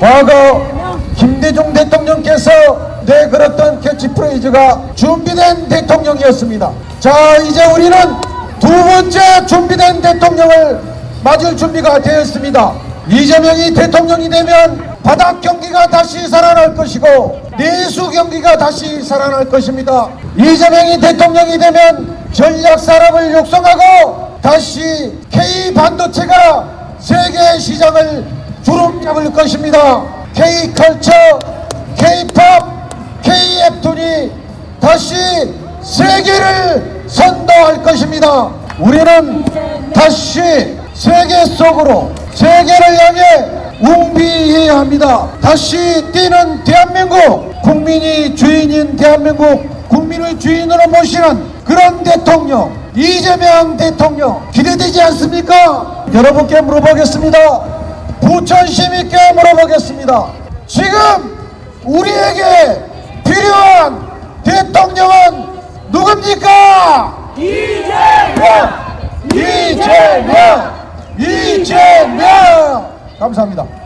과거 김대중 대통령께서 내걸었던 캐치프레이즈가 준비된 대통령이었습니다. 자, 이제 우리는 두 번째 준비된 대통령을 맞을 준비가 되었습니다. 이재명이 대통령이 되면 바닥 경기가 다시 살아날 것이고 내수 경기가 다시 살아날 것입니다. 이재명이 대통령이 되면 전략 산업을 육성하고 다시 K 반도체가 세계 시장을 잡을 것입니다. K 컬처, K 팝, K 앱툰이 다시 세계를 선도할 것입니다. 우리는 다시 세계 속으로 세계를 향해 웅비해야 합니다. 다시 뛰는 대한민국, 국민이 주인인 대한민국, 국민을 주인으로 모시는 그런 대통령, 이재명 대통령 기대되지 않습니까? 여러분께 물어보겠습니다. 부천심 있게 물어보겠습니다. 지금 우리에게 필요한 대통령은 누굽니까? 이재명! 이재명! 이재명! 감사합니다.